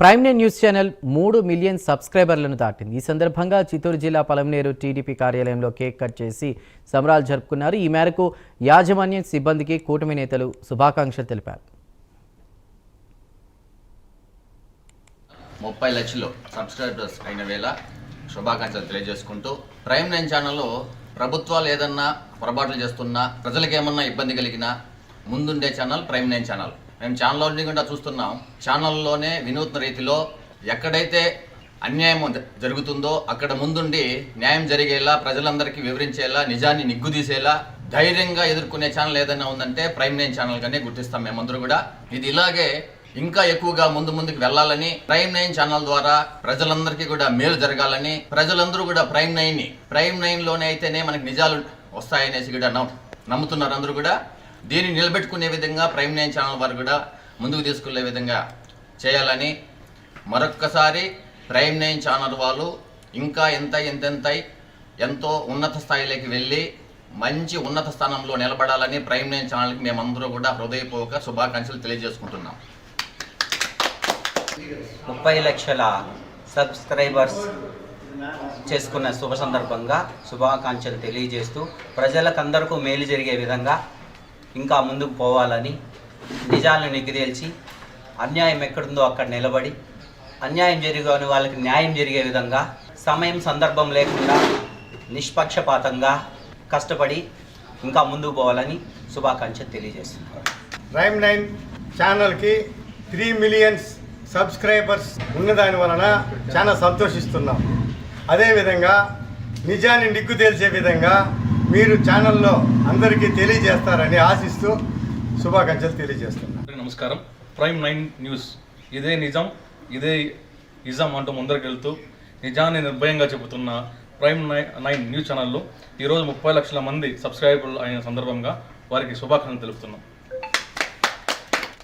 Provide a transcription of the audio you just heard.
Prime నే news channel మూడు million సబ్స్క్రైబర్లను దాటింది. ఈ సందర్భంగా చిత్తూరు జిల్లా పలమనేరు టీడీపీ కార్యాలయంలో కేక్ కట్ చేసి సంబరాలు జరుపుకున్నారు. ఈ మేరకు యాజమాన్యం సిబ్బందికి కూటమి నేతలు శుభాకాంక్షలు తెలిపారు. ముప్పై లక్షలు సబ్స్క్రైబర్స్ అయిన వేళ శుభాకాంక్షలు తెలియజేసుకుంటూ ప్రైమ్ నైన్ ఛానల్లో ప్రభుత్వాలు ఏదన్నా పొరపాట్లు చేస్తున్నా ప్రజలకు ఏమన్నా ఇబ్బంది కలిగినా ముందుండే ఛానల్ ప్రైమ్ నైన్ ఛానల్. మేము ఛానల్లో కూడా చూస్తున్నాం. ఛానల్లోనే వినూత్న రీతిలో ఎక్కడైతే అన్యాయం జరుగుతుందో అక్కడ ముందుండి న్యాయం జరిగేలా ప్రజలందరికీ వివరించేలా నిజాన్ని నిగ్గుదీసేలా ధైర్యంగా ఎదుర్కొనే ఛానల్ ఏదైనా ఉందంటే ప్రైమ్ నైన్ ఛానల్గానే గుర్తిస్తాం మేమందరూ కూడా. ఇది ఇలాగే ఇంకా ఎక్కువగా ముందు ముందుకు వెళ్ళాలని ప్రైమ్ నైన్ ఛానల్ ద్వారా ప్రజలందరికీ కూడా మేలు జరగాలని ప్రజలందరూ కూడా ప్రైమ్ నైన్ని ప్రైమ్ నైన్లోనే అయితేనే మనకి నిజాలు వస్తాయనేసి కూడా నమ్ము- నమ్ముతున్నారు అందరూ కూడా. దీన్ని నిలబెట్టుకునే విధంగా ప్రైమ్ నైన్ ఛానల్ వారు కూడా ముందుకు తీసుకెళ్ళే విధంగా చేయాలని మరొక్కసారి ప్రైమ్ నైన్ ఛానల్ వాళ్ళు ఇంకా ఎంత ఎంతెంత ఎంతో ఉన్నత స్థాయిలోకి వెళ్ళి మంచి ఉన్నత స్థానంలో నిలబడాలని ప్రైమ్ నైన్ ఛానల్కి మేమందరూ కూడా హృదయపూర్వక శుభాకాంక్షలు తెలియజేసుకుంటున్నాం. ముప్పై లక్షల సబ్స్క్రైబర్స్ చేసుకున్న శుభ సందర్భంగా శుభాకాంక్షలు తెలియజేస్తూ ప్రజలకందరికీ మేలు జరిగే విధంగా ఇంకా ముందుకు పోవాలని నిజాలను నెగ్గిదేల్చి అన్యాయం ఎక్కడుందో అక్కడ నిలబడి అన్యాయం జరిగే వాళ్ళకి న్యాయం జరిగే విధంగా సమయం సందర్భం లేకుండా నిష్పక్షపాతంగా కష్టపడి ఇంకా ముందుకు పోవాలని శుభాకాంక్షలు తెలియజేస్తున్నారు రైమ్ నైన్ ఛానల్కి త్రీ మిలియన్స్ సబ్స్క్రైబర్స్ ఉన్నదాని వలన చాలా సంతోషిస్తున్నాం. అదేవిధంగా నిజాన్ని నిగ్గు తేల్చే విధంగా మీరు ఛానల్లో అందరికీ తెలియజేస్తారని ఆశిస్తూ శుభాకాంక్షలు తెలియజేస్తున్నారు నమస్కారం. Prime nine news. ఇదే నిజం ఇదే నిజం అంటూ ముందరికెళ్తూ నిజాన్ని నిర్భయంగా చెబుతున్న ప్రైమ్ నైన్ న్యూస్ ఛానల్లో ఈరోజు ముప్పై లక్షల మంది సబ్స్క్రైబర్లు అయిన సందర్భంగా వారికి శుభాకాంక్షలు తెలుపుతున్నాం.